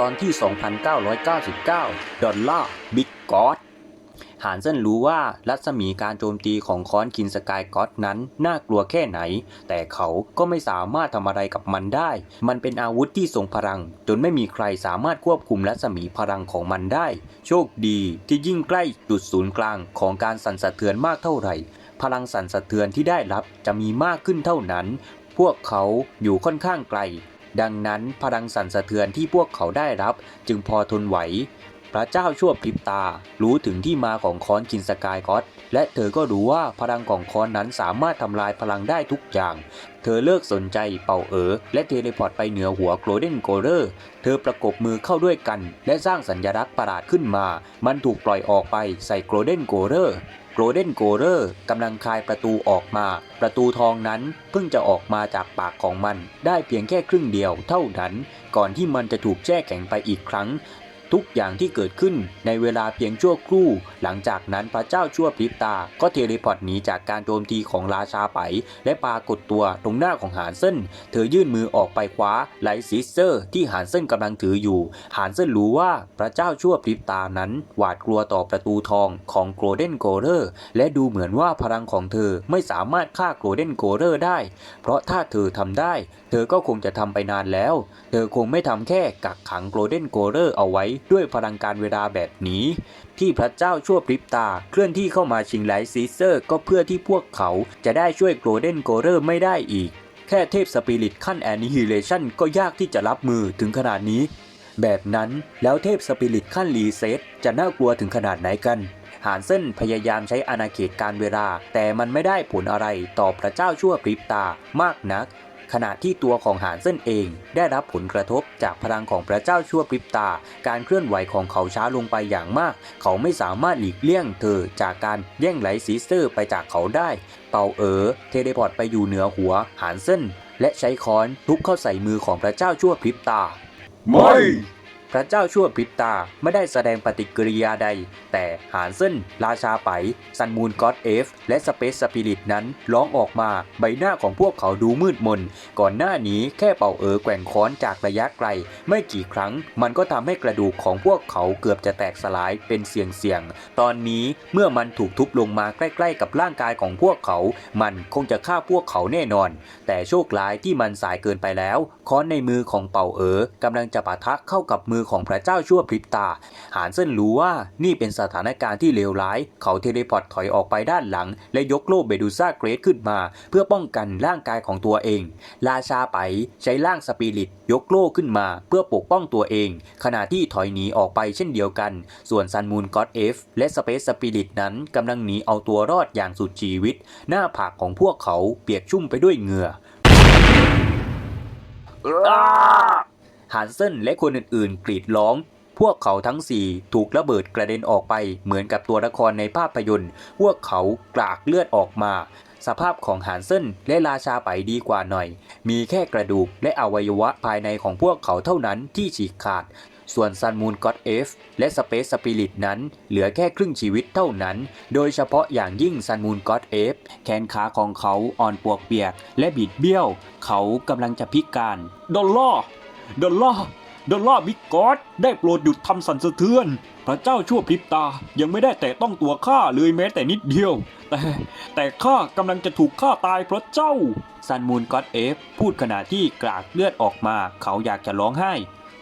ตอนที่ 2999 ดอลลาร์บิ๊กกอดหานเซนรู้ว่ารัศมีการโจมตีของคอนคินสกายก็อดนั้นน่ากลัวแค่ไหน แต่เขาก็ไม่สามารถทำอะไรกับมันได้ มันเป็นอาวุธที่ทรงพลัง จนไม่มีใครสามารถควบคุมรัศมีพลังของมันได้ โชคดีที่ยิ่งใกล้จุดศูนย์กลางของการสั่นสะเทือนมากเท่าไหร่ พลังสั่นสะเทือนที่ได้รับจะมีมากขึ้นเท่านั้น พวกเขาอยู่ค่อนข้างไกล ดังนั้นพลังสั่นสะเทือนที่พวกเขาได้รับจึงพอทนไหว พระเจ้าชั่วพริบตา รู้ถึงที่มาของคอนคินสกายก็อดและเธอก็รู้ว่าพลังของคอนนั้นสามารถทำลายพลังได้ทุกอย่าง เธอเลิกสนใจเป่าเอ๋อและเทเลพอร์ตไปเหนือหัวโกลเด้นโกเรอร์เธอประกบมือเข้าด้วยกัน และสร้างสัญลักษณ์ประหลาดขึ้นมา มันถูกปล่อยออกไปใส่โกลเด้นโกเรอร์ โกลเด้นโกเรอร์กำลังคลายประตูออกมา ประตูทองนั้นเพิ่งจะออกมาจากปากของมัน ได้เพียงแค่ครึ่งเดียวเท่านั้น ก่อนที่มันจะถูกแช่แข็งไปอีกครั้ง ทุกอย่างที่เกิดขึ้นในเวลาเพียงชั่วครู่ หลังจากนั้นพระเจ้าชั่วพริบตา ก็เทเลพอร์ตหนีจากการโจมตีของราชาไป และปรากฏตัวตรงหน้าของหานเซินเธอยื่นมือออกไปคว้าไลซิสเซอร์ ที่หานเซินกำลังถืออยู่ หานเซินรู้ว่าพระเจ้าชั่วพริบตานั้น หวาดกลัวต่อประตูทองของโกลเด้นโกลเรอร์และดูเหมือนว่าพลังของเธอไม่สามารถฆ่าโกลเด้นโกลเรอร์ได้ เพราะถ้าเธอทำได้ เธอก็คงจะทำไปนานแล้ว เธอคงไม่ทำแค่กักขังโกลเด้นโกลเรอร์เอาไว้ด้วยพลังการเวลาแบบนี้ ที่พระเจ้าชั่วพริบตา เคลื่อนที่เข้ามาชิงไลซีเซอร์ ก็เพื่อที่พวกเขาจะได้ช่วยโกลเด้นโกเรอร์ไม่ได้อีก แค่เทพสปิริตขั้นแอนิฮิเลชันก็ยากที่จะรับมือถึงขนาดนี้ แบบนั้นแล้วเทพสปิริตขั้นรีเซ็ตจะน่ากลัวถึงขนาดไหนกันหานเส้นพยายามใช้อาณาเขตการเวลา แต่มันไม่ได้ผลอะไรต่อพระเจ้าชั่วพริบตามากนัก ขณะที่ตัวของหานเส้นเองได้รับผลกระทบจากพลังของพระเจ้าชั่วพริบตา การเคลื่อนไหวของเขาช้าลงไปอย่างมาก เขาไม่สามารถหลีกเลี่ยงเธอจากการแย่งไหลซีเซอร์ไปจากเขาได้ เป่าเอ๋อเทเลพอร์ตไปอยู่เหนือหัวหานเส้น และใช้ค้อนทุบเข้าใส่มือของพระเจ้าชั่วพริบตา ไม่ พระเจ้าชั่วพริบตาไม่ได้แสดงปฏิกิริยาใด แต่หานเซินราชาไปซันมูนก็อดเอฟ และสเปซสปิริตนั้นร้องออกมาใบหน้าของพวกเขาดูมืดมน ก่อนหน้านี้แค่เป่าเอ๋อแกว่งค้อนจากระยะไกล ไม่กี่ครั้งมันก็ทำให้กระดูกของพวกเขาเกือบจะแตกสลายเป็นเสียงๆตอนนี้เมื่อมันถูกทุบลงมาใกล้ ๆ กับร่างกายของพวกเขา มันคงจะฆ่าพวกเขาแน่นอน แต่โชคร้ายที่มันสายเกินไปแล้ว ค้อนในมือของเป่าเอ๋อกำลังจะปะทะเข้ากับมือของพระเจ้าชั่วพริบตา หานเซินรู้ว่านี่เป็นสถานการณ์ที่เลวร้าย เขาเทเลพอร์ตถอยออกไปด้านหลัง และยกโล่เบดูซ่าเกรดขึ้นมา เพื่อป้องกันร่างกายของตัวเอง ราชาไปใช้ร่างสปิริต ยกโล่ขึ้นมาเพื่อปกป้องตัวเอง ขณะที่ถอยหนีออกไปเช่นเดียวกัน ส่วนซันมูนก็อดเอฟและสเปซสปิริตนั้นกำลังหนีเอาตัวรอดอย่างสุดชีวิต หน้าผากของพวกเขาเปียกชุ่มไปด้วยเหงื่อ ฮันเซนและคนอื่นๆ กรีดร้อง พวกเขาทั้งสี่ถูกระเบิดกระเด็นออกไปเหมือนกับตัวละครในภาพยนตร์ พวกเขากรากเลือดออกมา สภาพของฮันเซนและราชาไปดีกว่าหน่อย มีแค่กระดูกและอวัยวะภายในของพวกเขาเท่านั้นที่ฉีกขาดส่วนซันมูนก็อดเอฟและสเปซสปิริตนั้น เหลือแค่ครึ่งชีวิตเท่านั้น โดยเฉพาะอย่างยิ่งซันมูนก็อดเอฟแขนขาของเขาอ่อนปวกเปียก และบิดเบี้ยว เขากำลังจะพิการ ดอลลาร์ ดอลลาร์ดอลลาบิ๊กกอดได้โปรดหยุดทำสั่นสะเทือน พระเจ้าชั่วพริบตายังไม่ได้แตะต้องตัวข้าเลยแม้แต่นิดเดียว แต่แต่ข้ากำลังจะถูกฆ่าตายเพราะเจ้า ซันมูนก็อดเอฟพูดขณะที่กรากเลือดออกมา เขาอยากจะร้องไห้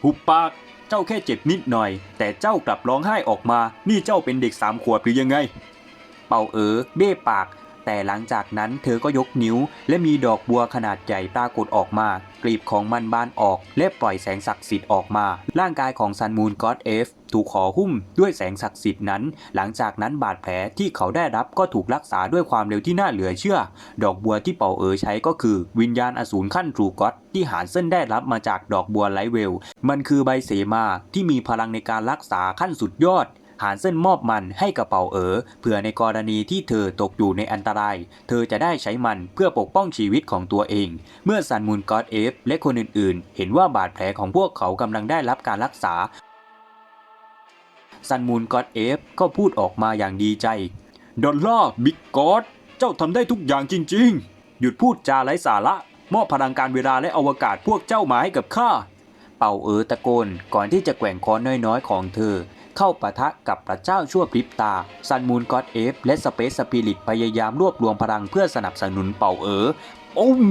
หุบปาก เจ้าแค่เจ็บนิดหน่อย แต่เจ้ากลับร้องไห้ออกมา นี่เจ้าเป็นเด็กสามขวบหรือยังไง เป่าเอ๋อเบ้ปาก แต่หลังจากนั้นเธอก็ยกนิ้ว และมีดอกบัวขนาดใหญ่ปรากฏออกมา กลีบของมันบานออก และปล่อยแสงศักดิ์สิทธิ์ออกมา ร่างกายของซันมูนก็อดเอฟถูกขอหุ้มด้วยแสงศักดิ์สิทธิ์นั้น หลังจากนั้นบาดแผลที่เขาได้รับก็ถูกรักษาด้วยความเร็วที่น่าเหลือเชื่อ ดอกบัวที่เป่าเอ๋อใช้ก็คือ วิญญาณอสูรขั้นทรูก็อดที่หานเส้นได้รับมาจากดอกบัวไลเวล มันคือใบเสมาที่มีพลังในการรักษาขั้นสุดยอด หานเส้นมอบมันให้กระเป๋าเอ๋อเผื่อในกรณีที่เธอตกอยู่ในอันตราย เธอจะได้ใช้มันเพื่อปกป้องชีวิตของตัวเอง เมื่อซันมูนก็อดเอฟและคนอื่นๆ เห็นว่าบาดแผลของพวกเขากำลังได้รับการรักษาซันมูนก็อดเอฟก็พูดออกมาอย่างดีใจดอลล่าบิ๊กกอดเจ้าทำได้ทุกอย่างจริง ๆ หยุดพูดจาไร้สาระมอบพลังการเวลาและอวกาศพวกเจ้ามาให้กับข้าเเป่าเอ๋อตะโกนก่อนที่จะแกว่งค้อนน้อยๆของเธอ เข้าปะทะกับพระเจ้าชั่วพริบตาซันมูนก็อดเอฟและสเปซสปิริตพยายามรวบรวมพลังเพื่อสนับสนุนเป่าเอ๋ออุ้ม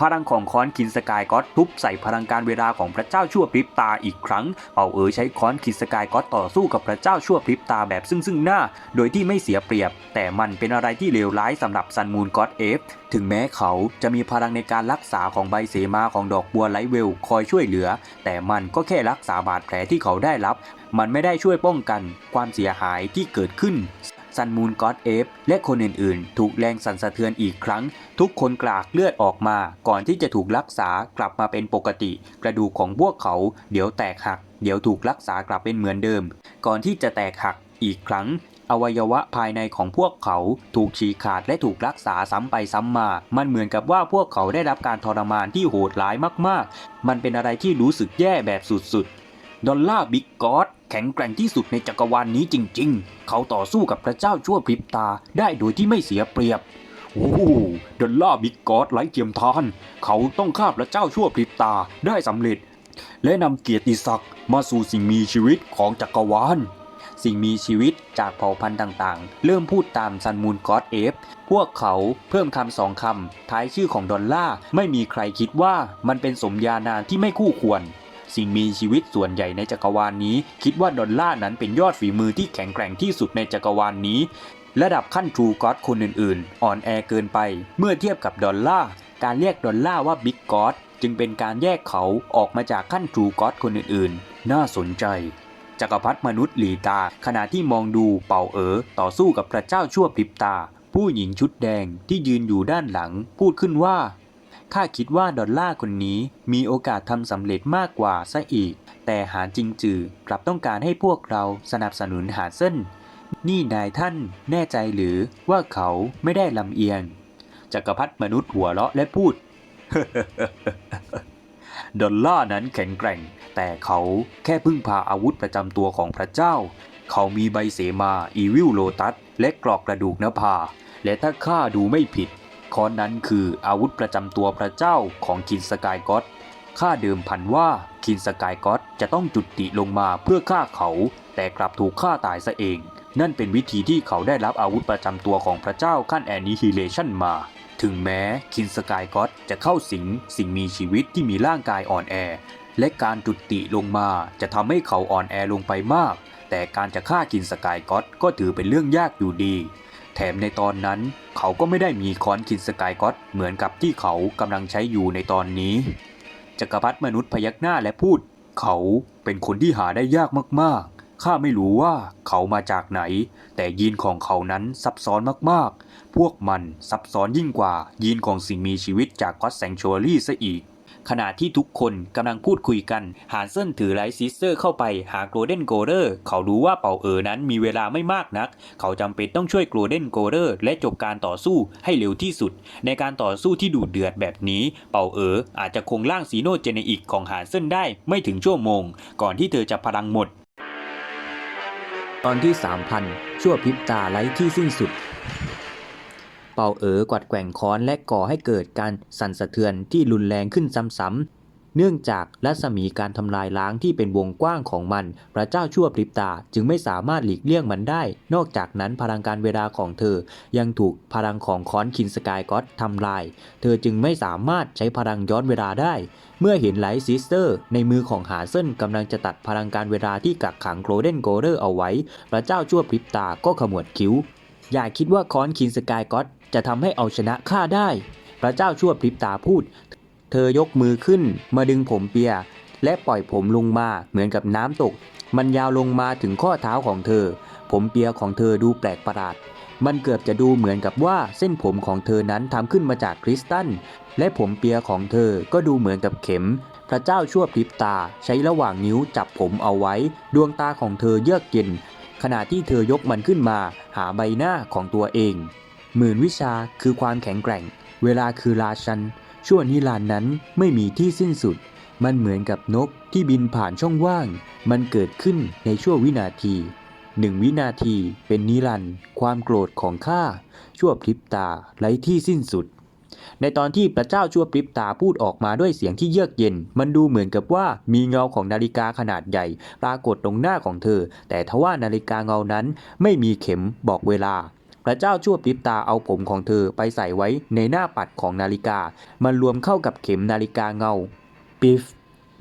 พลังของค้อนคินสกายก็อดทุบใส่พลังการเวลาของพระเจ้าชั่วพริบตาอีกครั้ง เป่าเอ๋อใช้ค้อนคินสกายก็อดต่อสู้กับพระเจ้าชั่วพริบตาแบบซึ่งซึ่งหน้า โดยที่ไม่เสียเปรียบ แต่มันเป็นอะไรที่เลวร้ายสำหรับซันมูนก็อดเอฟ ถึงแม้เขาจะมีพลังในการรักษาของใบเสมาของดอกบัวไลเวลคอยช่วยเหลือ แต่มันก็แค่รักษาบาดแผลที่เขาได้รับ มันไม่ได้ช่วยป้องกันความเสียหายที่เกิดขึ้นซันมูนก็อดเอฟและคนอื่นๆ ถูกแรงสั่นสะเทือนอีกครั้ง ทุกคนกรากเลือดออกมา ก่อนที่จะถูกรักษากลับมาเป็นปกติ กระดูกของพวกเขา เดี๋ยวแตกหัก เดี๋ยวถูกรักษากลับเป็นเหมือนเดิม ก่อนที่จะแตกหักอีกครั้ง อวัยวะภายในของพวกเขาถูกฉีกขาดและถูกรักษาซ้ำไปซ้ำมา มันเหมือนกับว่าพวกเขาได้รับการทรมานที่โหดร้ายมากๆ มันเป็นอะไรที่รู้สึกแย่แบบสุดๆ ดอลล่าบิ๊กกอด แข็งแกร่งที่สุดในจักรวาลนนี้จริง ๆ เขาต่อสู้กับพระเจ้าชั่วพริบตาได้โดยที่ไม่เสียเปรียบ โอ้โดลล่าบิ๊กกอดไร้เทียมทาน เขาต้องฆ่าพระเจ้าชั่วพริบตาได้สำเร็จ และนำเกียรติศักดิ์มาสู่สิ่งมีชีวิตของจักรวาลสิ่งมีชีวิตจากเผ่าพันธุ์ต่างๆ เริ่มพูดตามซันมูนกอดเอฟ พวกเขาเพิ่มคำสองคำท้ายชื่อของดอลล่าไม่มีใครคิดว่ามันเป็นสมญานามที่ไม่คู่ควร สิ่งมีชีวิตส่วนใหญ่ในจักรวาลนี้ คิดว่าดอลล่านั้นเป็นยอดฝีมือที่แข็งแกร่งที่สุดในจักรวาลนี้ ระดับขั้นทรูก็อดคนอื่นๆ อ่อนแอเกินไป เมื่อเทียบกับดอลล่าการเรียกดอลล่าว่าบิ๊กก็อดจึงเป็นการแยกเขาออกมาจากขั้นทรูก็อดคนอื่นๆ น่าสนใจจักรพรรดิมนุษย์หลีตา ขณะที่มองดูเป่าเอ๋อต่อสู้กับพระเจ้าชั่วพริบตา ผู้หญิงชุดแดงที่ยืนอยู่ด้านหลัง พูดขึ้นว่า ข้าคิดว่าดอลล่าคนนี้มีโอกาสทำสำเร็จมากกว่าซะอีก แต่หาจริงจือกลับต้องการให้พวกเราสนับสนุนหาเส้น นี่นายท่านแน่ใจหรือว่าเขาไม่ได้ลำเอียง จักรพรรดิมนุษย์หัวเราะและพูด ดอลล่านั้นแข็งแกร่ง แต่เขาแค่พึ่งพาอาวุธประจำตัวของพระเจ้า เขามีใบเสมาอีวิลโลตัสและกรอกกระดูกนภา และถ้าข้าดูไม่ผิด ค้อนนั้นคืออาวุธประจำตัวพระเจ้าของคินสกายก็อตข้าเดิมพันว่าคินสกายก็อตจะต้องจุดติลงมาเพื่อฆ่าเขา แต่กลับถูกฆ่าตายซะเอง นั่นเป็นวิธีที่เขาได้รับอาวุธประจำตัวของพระเจ้าขั้นแอนิฮิเลชันมา ถึงแม้คินสกายก็อตจะเข้าสิงสิ่งมีชีวิตที่มีร่างกายอ่อนแอ และการจุดติลงมาจะทำให้เขาอ่อนแอลงไปมาก แต่การจะฆ่ากินสกายก็อตก็ถือเป็นเรื่องยากอยู่ดี แถมในตอนนั้นเขาก็ไม่ได้มีค้อนคินสกายก็อตเหมือนกับที่เขากำลังใช้อยู่ในตอนนี้จักรพรรดิมนุษย์พยักหน้าและพูด เขาเป็นคนที่หาได้ยากมากๆ ข้าไม่รู้ว่าเขามาจากไหน แต่ยีนของเขานั้นซับซ้อนมากๆ พวกมันซับซ้อนยิ่งกว่ายีนของสิ่งมีชีวิตจากก็อตแซงชัวรี่ซะอีก ขณะที่ทุกคนกำลังพูดคุยกันหานเซินถือไลท์ซิสเตอร์เข้าไปหาโกลเด้นโกลเดอร์เขารู้ว่าเป่าเอ๋อนั้นมีเวลาไม่มากนัก เขาจำเป็นต้องช่วยโกลเด้นโกลเดอร์และจบการต่อสู้ให้เร็วที่สุด ในการต่อสู้ที่ดุเดือดแบบนี้ เป่าเอ๋ออาจจะคงร่างซีโนเจเนอิกของหานเซินได้ไม่ถึงชั่วโมง ก่อนที่เธอจะพลังหมด ตอนที่ 3,000 ชั่วพริบตาไร้ที่สิ้นสุด เป่าเอ๋อกวัดแกว่งค้อนและก่อให้เกิดการสั่นสะเทือนที่รุนแรงขึ้นซ้ำๆ เนื่องจากรัศมีการทำลายล้างที่เป็นวงกว้างของมัน พระเจ้าชั่วพริบตาจึงไม่สามารถหลีกเลี่ยงมันได้ นอกจากนั้นพลังการเวลาของเธอ ยังถูกพลังของค้อนคินสกายก็อตทำลาย เธอจึงไม่สามารถใช้พลังย้อนเวลาได้ เมื่อเห็นไลท์ซิสเตอร์ ในมือของหาเซนกำลังจะตัดพลังการเวลาที่กักขังโกลเด้นโกลเดอร์เอาไว้ พระเจ้าชั่วพริบตาก็ขมวดคิ้วอย่าคิดว่าคอนคินสกายก็อต จะทำให้เอาชนะข้าได้ พระเจ้าชั่วพริบตาพูด เธอยกมือขึ้นมาดึงผมเปีย และปล่อยผมลงมาเหมือนกับน้ำตก มันยาวลงมาถึงข้อเท้าของเธอ ผมเปียของเธอดูแปลกประหลาด มันเกือบจะดูเหมือนกับว่าเส้นผมของเธอนั้นทำขึ้นมาจากคริสตัล และผมเปียของเธอก็ดูเหมือนกับเข็มพระเจ้าชั่วพริบตาใช้ระหว่างนิ้วจับผมเอาไว้ ดวงตาของเธอเยือกเย็น ขณะที่เธอยกมันขึ้นมาหาใบหน้าของตัวเอง หมื่นวิชาคือความแข็งแกร่ง เวลาคือราชัน ชั่วนิรันดร์นั้นไม่มีที่สิ้นสุด มันเหมือนกับนกที่บินผ่านช่องว่าง มันเกิดขึ้นในชั่ววินาทีหนึ่งวินาทีเป็นนิรันดร์ความโกรธของข้าชั่วพริบตาไร้ที่สิ้นสุด ในตอนที่พระเจ้าชั่วพริบตาพูดออกมาด้วยเสียงที่เยือกเย็น มันดูเหมือนกับว่ามีเงาของนาฬิกาขนาดใหญ่ ปรากฏตรงหน้าของเธอ แต่ทว่านาฬิกาเงานั้นไม่มีเข็มบอกเวลา พระเจ้าชั่วพริบตาเอาผมของเธอไปใส่ไว้ในหน้าปัดของนาฬิกา มันรวมเข้ากับเข็มนาฬิกาเงา ปิฟ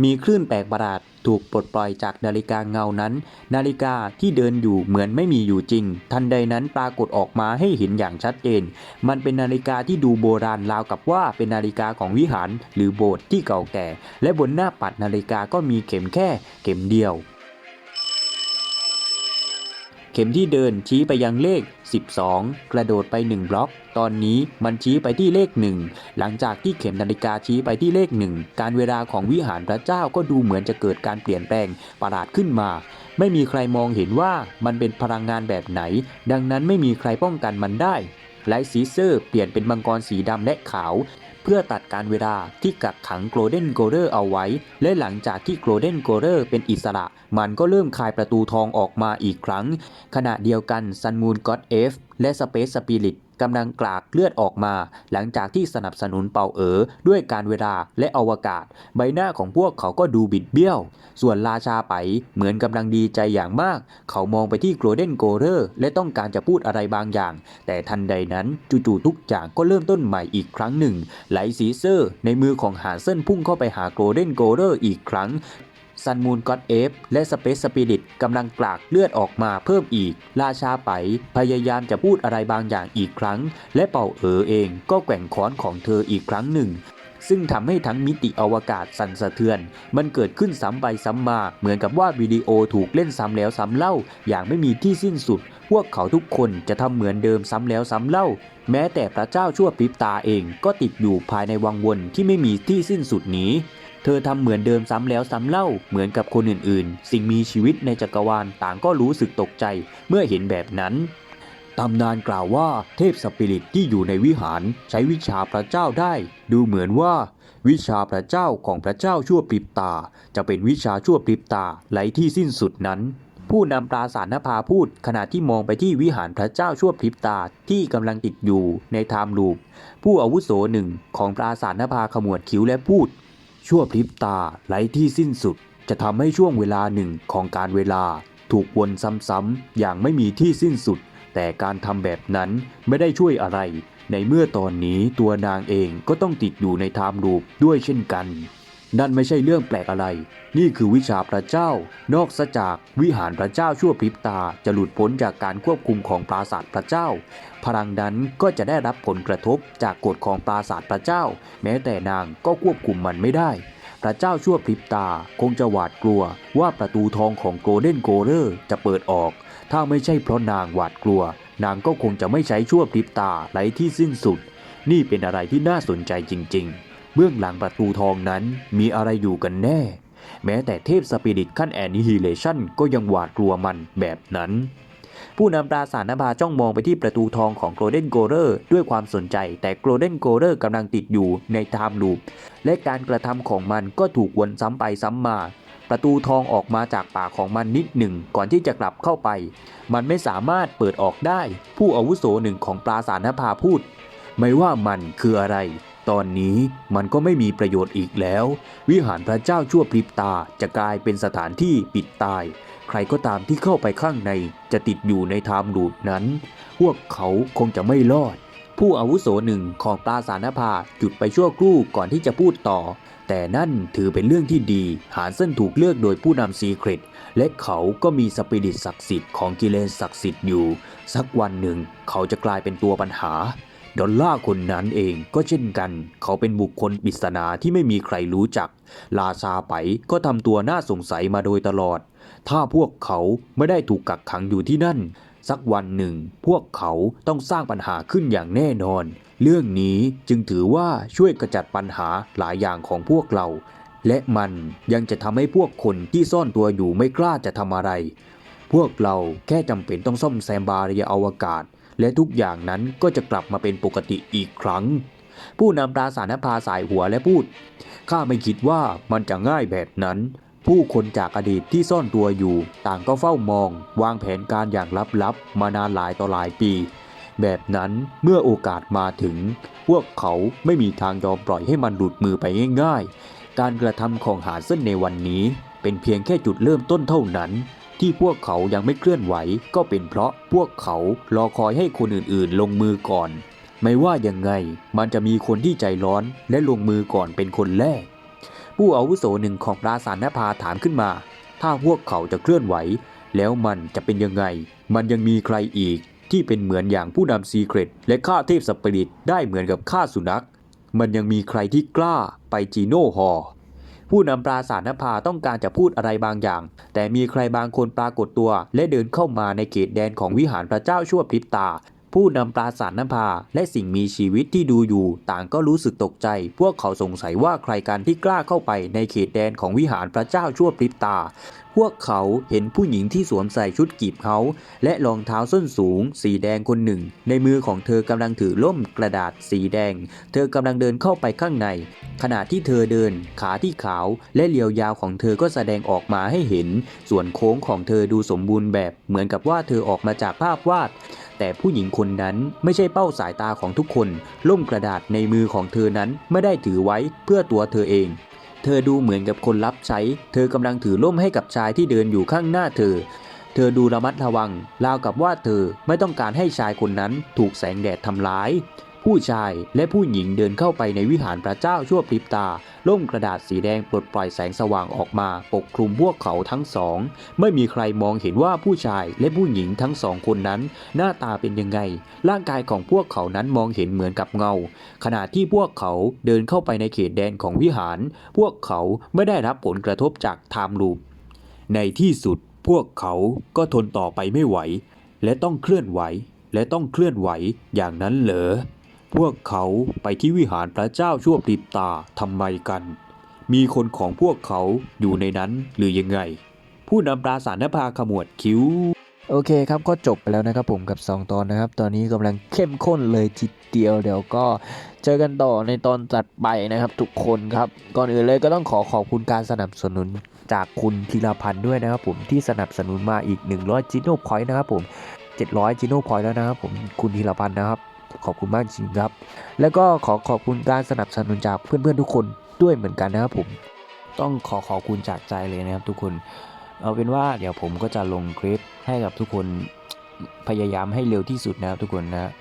มีคลื่นแปลกประหลาดถูกปลดปล่อยจากนาฬิกาเงานั้น นาฬิกาที่เดินอยู่เหมือนไม่มีอยู่จริง ทันใดนั้นปรากฏออกมาให้เห็นอย่างชัดเจน มันเป็นนาฬิกาที่ดูโบราณราวกับว่าเป็นนาฬิกาของวิหารหรือโบสถ์ที่เก่าแก่ และบนหน้าปัดนาฬิกาก็มีเข็มแค่เข็มเดียว เข็มที่เดินชี้ไปยังเลข 12 กระโดดไป 1 บล็อก ตอนนี้มันชี้ไปที่เลข 1 หลังจากที่เข็มนาฬิกาชี้ไปที่เลข 1 การเวลาของวิหารพระเจ้าก็ดูเหมือนจะเกิดการเปลี่ยนแปลงประหลาดขึ้นมา ไม่มีใครมองเห็นว่ามันเป็นพลังงานแบบไหน ดังนั้นไม่มีใครป้องกันมันได้ไลท์ซีเซอร์เปลี่ยนเป็นมังกรสีดำและขาว เพื่อตัดการเวลาที่กักขังโกลเด้นโกลเดอร์เอาไว้ และหลังจากที่โกลเด้นโกลเดอร์เป็นอิสระ มันก็เริ่มคายประตูทองออกมาอีกครั้ง ขณะเดียวกันซันมูนก็อดเอฟและสเปซสปิริต กำลังกลากเลือดออกมา หลังจากที่สนับสนุนเป่าเอ๋อด้วยการเวลาและอวกาศ ใบหน้าของพวกเขาก็ดูบิดเบี้ยว ส่วนราชาไปเหมือนกำลังดีใจอย่างมาก เขามองไปที่โกลเด้นโกเ e อร์และต้องการจะพูดอะไรบางอย่าง แต่ทันใดนั้นจู่ๆทุกอย่างก็เริ่มต้นใหม่อีกครั้งหนึ่ง ไหลสีเซอร์ ในมือของหาเส้นพุ่งเข้าไปหาโกลเด้นโกเ e อร์อีกครั้ง ซันมูนก็อดเอฟและสเปซสปิริตกำลังกลากเลือดออกมาเพิ่มอีก ราชาไป พยายามจะพูดอะไรบางอย่างอีกครั้ง และเป่าเอ๋อเองก็แกว่งค้อนของเธออีกครั้งหนึ่งซึ่งทำให้ทั้งมิติอวกาศสั่นสะเทือน มันเกิดขึ้นซ้ำไปซ้ำมา เหมือนกับว่าวิดีโอถูกเล่นซ้ำแล้วซ้ำเล่า อย่างไม่มีที่สิ้นสุด พวกเขาทุกคนจะทำเหมือนเดิมซ้ำแล้วซ้ำเล่า แม้แต่พระเจ้าชั่วพริบตาเองก็ติดอยู่ภายในวังวนที่ไม่มีที่สิ้นสุดนี้ เธอทำเหมือนเดิมซ้ำแล้วซ้ำเล่าเหมือนกับคนอื่นๆ สิ่งมีชีวิตในจักรวาลต่างก็รู้สึกตกใจเมื่อเห็นแบบนั้นตำนานกล่าวว่าเทพสปิริตที่อยู่ในวิหารใช้วิชาพระเจ้าได้ ดูเหมือนว่า วิชาพระเจ้าของพระเจ้าชั่วพริบตา จะเป็นวิชาชั่วพริบตาไหลที่สิ้นสุดนั้น ผู้นำปราสาทนภาพูดขณะที่มองไปที่วิหารพระเจ้าชั่วพริบตาที่กำลังติดอยู่ในไทม์ลูปผู้อาวุโสหนึ่งของปราสาทนภาขมวดคิ้วและพูด ชั่วพริบตาไหลที่สิ้นสุด จะทำให้ช่วงเวลาหนึ่งของการเวลา ถูกวนซ้ำๆอย่างไม่มีที่สิ้นสุด แต่การทำแบบนั้นไม่ได้ช่วยอะไร ในเมื่อตอนนี้ตัวนางเองก็ต้องติดอยู่ในไทม์ลูปด้วยเช่นกัน นั่นไม่ใช่เรื่องแปลกอะไร นี่คือวิชาพระเจ้า นอกจากวิหารพระเจ้าชั่วพริบตาจะหลุดพ้นจากการควบคุมของปราศาสาทพระเจ้า พลังนั้นก็จะได้รับผลกระทบจากกฎของปราศาสาทพระเจ้า แม้แต่นางก็ควบคุมมันไม่ได้ พระเจ้าชั่วพริบตาคงจะหวาดกลัวว่าประตูทองของโกลเด้นโกลเ e อร์จะเปิดออก ถ้าไม่ใช่เพราะนางหวาดกลัว นางก็คงจะไม่ใช้ชั่วพริบตาไหลที่สิ้นสุด นี่เป็นอะไรที่น่าสนใจจริง ๆ เบื้องหลังประตูทองนั้นมีอะไรอยู่กันแน่ แม้แต่เทพสปิริตขั้นแอนิฮิเลชันก็ยังหวาดกลัวมันแบบนั้น ผู้นำปราสาทนภาจ้องมองไปที่ประตูทองของโกลเด้นโกเ e อร์ด้วยความสนใจ แต่โกลเด้นโกเ e อร์กำลังติดอยู่ในไทม์ลูปและการกระทำของมันก็ถูกวนซ้ำไปซ้ำมาประตูทองออกมาจากปากของมันนิดหนึ่งก่อนที่จะกลับเข้าไป มันไม่สามารถเปิดออกได้ ผู้อาวุโสหนึ่งของปราสาทนภาพูด ไม่ว่ามันคืออะไร ตอนนี้มันก็ไม่มีประโยชน์อีกแล้ว วิหารพระเจ้าชั่วพริบตาจะกลายเป็นสถานที่ปิดตาย ใครก็ตามที่เข้าไปข้างในจะติดอยู่ในไทม์ลูปนั้น พวกเขาคงจะไม่รอด ผู้อาวุโสหนึ่งของปราสานภาหยุดไปชั่วครู่ก่อนที่จะพูดต่อ แต่นั่นถือเป็นเรื่องที่ดี หานเส้นถูกเลือกโดยผู้นำซีเครตและเขาก็มีสปิริตศักดิ์สิทธิ์ของกิเลนศักดิ์สิทธิ์อยู่ สักวันหนึ่งเขาจะกลายเป็นตัวปัญหา ดอลล่าคนนั้นเองก็เช่นกัน เขาเป็นบุคคลปริศนาที่ไม่มีใครรู้จักลาชาไปก็ทำตัวน่าสงสัยมาโดยตลอด ถ้าพวกเขาไม่ได้ถูกกักขังอยู่ที่นั่น สักวันหนึ่ง พวกเขาต้องสร้างปัญหาขึ้นอย่างแน่นอน เรื่องนี้จึงถือว่าช่วยกระจัดปัญหาหลายอย่างของพวกเรา และมันยังจะทำให้พวกคนที่ซ่อนตัวอยู่ไม่กล้าจะทำอะไร พวกเราแค่จำเป็นต้องซ่อมแซมบาเรียอวกาศ และทุกอย่างนั้นก็จะกลับมาเป็นปกติอีกครั้ง ผู้นำปราสาทนภาสายหัวและพูด ข้าไม่คิดว่ามันจะง่ายแบบนั้น ผู้คนจากอดีตที่ซ่อนตัวอยู่ ต่างก็เฝ้ามอง วางแผนการอย่างลับๆ มานานหลายต่อหลายปี แบบนั้นเมื่อโอกาสมาถึง พวกเขาไม่มีทางยอมปล่อยให้มันหลุดมือไปง่าย ๆ การกระทำของหาเส้นในวันนี้ เป็นเพียงแค่จุดเริ่มต้นเท่านั้น ที่พวกเขายังไม่เคลื่อนไหว ก็เป็นเพราะพวกเขารอคอยให้คนอื่นๆ ลงมือก่อน ไม่ว่ายังไง มันจะมีคนที่ใจร้อนและลงมือก่อนเป็นคนแรก ผู้อาวุโสหนึ่งของปราสาทนภาถามขึ้นมา ถ้าพวกเขาจะเคลื่อนไหว แล้วมันจะเป็นยังไง มันยังมีใครอีกที่เป็นเหมือนอย่างผู้นำซีเครตและฆ่าเทพสปิริตได้เหมือนกับฆ่าสุนัข มันยังมีใครที่กล้าไปจีโน่ฮอ ผู้นำปราสาทนภาต้องการจะพูดอะไรบางอย่าง แต่มีใครบางคนปรากฏตัว และเดินเข้ามาในเขตแดนของวิหารพระเจ้าชั่วพริบตา ผู้นำปราสาทนภา และสิ่งมีชีวิตที่ดูอยู่ ต่างก็รู้สึกตกใจ พวกเขาสงสัยว่าใครกันที่กล้าเข้าไปในเขตแดนของวิหารพระเจ้าชั่วพริบตา พวกเขาเห็นผู้หญิงที่สวมใส่ชุดกีบเฮาและรองเท้าส้นสูง สีแดงคนหนึ่ง ในมือของเธอกำลังถือล่มกระดาษสีแดง เธอกำลังเดินเข้าไปข้างใน ขณะที่เธอเดิน ขาที่ขาวและเรียวยาวของเธอก็แสดงออกมาให้เห็น ส่วนโค้งของเธอดูสมบูรณ์แบบ เหมือนกับว่าเธอออกมาจากภาพวาด แต่ผู้หญิงคนนั้นไม่ใช่เป้าสายตาของทุกคน ล่มกระดาษในมือของเธอนั้นไม่ได้ถือไว้เพื่อตัวเธอเอง เธอดูเหมือนกับคนรับใช้ เธอกำลังถือล่มให้กับชายที่เดินอยู่ข้างหน้าเธอ เธอดูระมัดระวังราวกับว่าเธอไม่ต้องการให้ชายคนนั้นถูกแสงแดดทำร้าย ผู้ชายและผู้หญิงเดินเข้าไปในวิหารพระเจ้าชั่วพริบตา ล่มกระดาษสีแดงปลดปล่อยแสงสว่างออกมาปกคลุมพวกเขาทั้งสอง ไม่มีใครมองเห็นว่าผู้ชายและผู้หญิงทั้งสองคนนั้น หน้าตาเป็นยังไง ร่างกายของพวกเขานั้นมองเห็นเหมือนกับเงา ขณะที่พวกเขาเดินเข้าไปในเขตแดนของวิหาร พวกเขาไม่ได้รับผลกระทบจากไทม์ลูปในที่สุดพวกเขาก็ทนต่อไปไม่ไหว และต้องเคลื่อนไหว และต้องเคลื่อนไหวอย่างนั้นเหรอ พวกเขาไปที่วิหารพระเจ้าชั่วพริบตาทำไมกัน มีคนของพวกเขาอยู่ในนั้นหรือยังไง ผู้นำปราสาทนภาขมวดคิ้ว โอเคครับก็จบไปแล้วนะครับผมกับ 2 ตอนนะครับ ตอนนี้กำลังเข้มข้นเลยทีเดียวเดี๋ยวก็เจอกันต่อในตอนตัดไปนะครับทุกคนครับ ก่อนอื่นเลยก็ต้องขอขอบคุณการสนับสนุนจากคุณธีรพันธ์ด้วยนะครับผมที่สนับสนุนมาอีก 100จิโนพอยต์นะครับผม700จิโนพอยต์แล้วนะครับผมคุณธีรพันธ์นะครับ ขอบคุณมากจริงครับ แล้วก็ขอขอบคุณการสนับสนุนจากเพื่อนๆทุกคนด้วยเหมือนกันนะครับผมต้องขอขอบคุณจากใจเลยนะครับทุกคนเอาเป็นว่าเดี๋ยวผมก็จะลงคลิปให้กับทุกคนพยายามให้เร็วที่สุดนะครับทุกคนนะ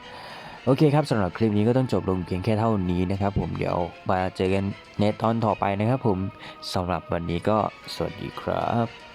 โอเคครับสำหรับคลิปนี้ก็ต้องจบลงเพียงแค่เท่านี้นะครับผมเดี๋ยวมาเจอกันในตอนต่อไปนะครับผมสำหรับวันนี้ก็สวัสดีครับ